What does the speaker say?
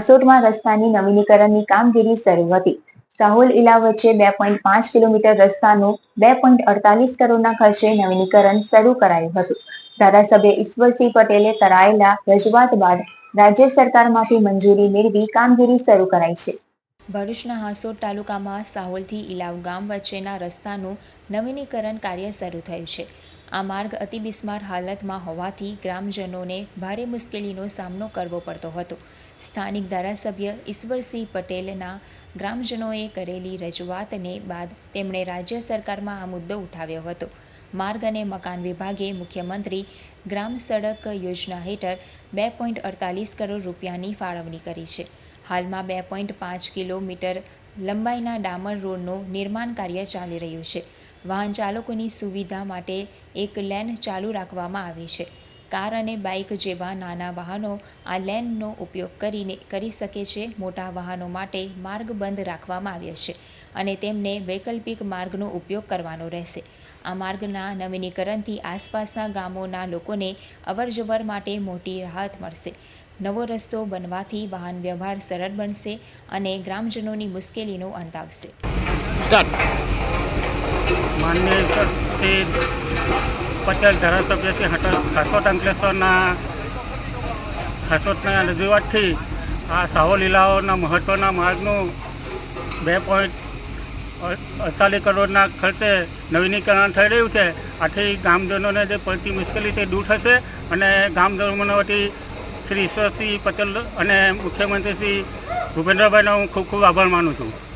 હાસોટમાં રસ્તાની નવીનીકરણની કામગીરી શરૂ હતી. સાહોલ ઇલા વચ્ચે બે પોઈન્ટ પાંચ કિલોમીટર રસ્તાનું બે પોઈન્ટ અડતાલીસ કરોડના ખર્ચે નવીનીકરણ શરૂ કરાયું હતું. ધારાસભ્ય ઈશ્વરસિંહ પટેલે કરાયેલા રજૂઆત બાદ રાજ્ય સરકારમાંથી મંજૂરી મેળવી કામગીરી શરૂ કરાઈ છે. ભરૂચના હાંસોટ તાલુકામાં સાહોલથી ઇલાવ ગામ વચ્ચેના રસ્તાનું નવીનીકરણ કાર્ય શરૂ થયું છે. આ માર્ગ અતિ બિસ્માર હાલતમાં હોવાથી ગ્રામજનોને ભારે મુશ્કેલીનો સામનો કરવો પડતો હતો. સ્થાનિક ધારાસભ્ય ઈશ્વરસિંહ પટેલના ગ્રામજનોએ કરેલી રજૂઆતને બાદ તેમણે રાજ્ય સરકારમાં આ મુદ્દો ઉઠાવ્યો હતો. માર્ગ અને મકાન વિભાગે મુખ્યમંત્રી ગ્રામ સડક યોજના હેઠળ બે પોઈન્ટ અડતાલીસ કરોડ રૂપિયાની ફાળવણી કરી છે. હાલમાં બે પોઈન્ટ પાંચ કિલોમીટર લંબાઈના ડામર રોડનું નિર્માણ કાર્ય ચાલી રહ્યું છે. વાહન ચાલકોની સુવિધા માટે એક લેન ચાલુ રાખવામાં આવી છે. કાર અને બાઇક જેવા નાના વાહનો આ લેનનો ઉપયોગ કરીને કરી શકે છે. મોટા વાહનો માટે માર્ગ બંધ રાખવામાં આવ્યો છે અને તેમને વૈકલ્પિક માર્ગનો ઉપયોગ કરવાનો રહેશે. આ માર્ગના નવીનીકરણથી આસપાસના ગામોના લોકોને અવરજવર માટે મોટી રાહત મળશે. નવો રસ્તો બનવાથી વાહન વ્યવહાર સરળ બનશે અને ગ્રામજનોની મુશ્કેલીનો અંત આવશે. ઈશ્વર શ્રી પટેલ ધારાસભ્ય શ્રી હટ હાસોટ અંકલેશ્વરના હાસોટના રજૂઆતથી આ સાહો લીલાઓના મહત્ત્વના માર્ગનું બે પોઈન્ટ અડતાલીસ કરોડના ખર્ચે નવીનીકરણ થઈ રહ્યું છે. આથી ગામજનોને જે પડતી મુશ્કેલી તે દૂર થશે અને ગામજનો વતી શ્રી ઈશ્વરસિંહ પટેલ અને મુખ્યમંત્રી શ્રી ભૂપેન્દ્રભાઈનો હું ખૂબ ખૂબ આભાર માનું છું.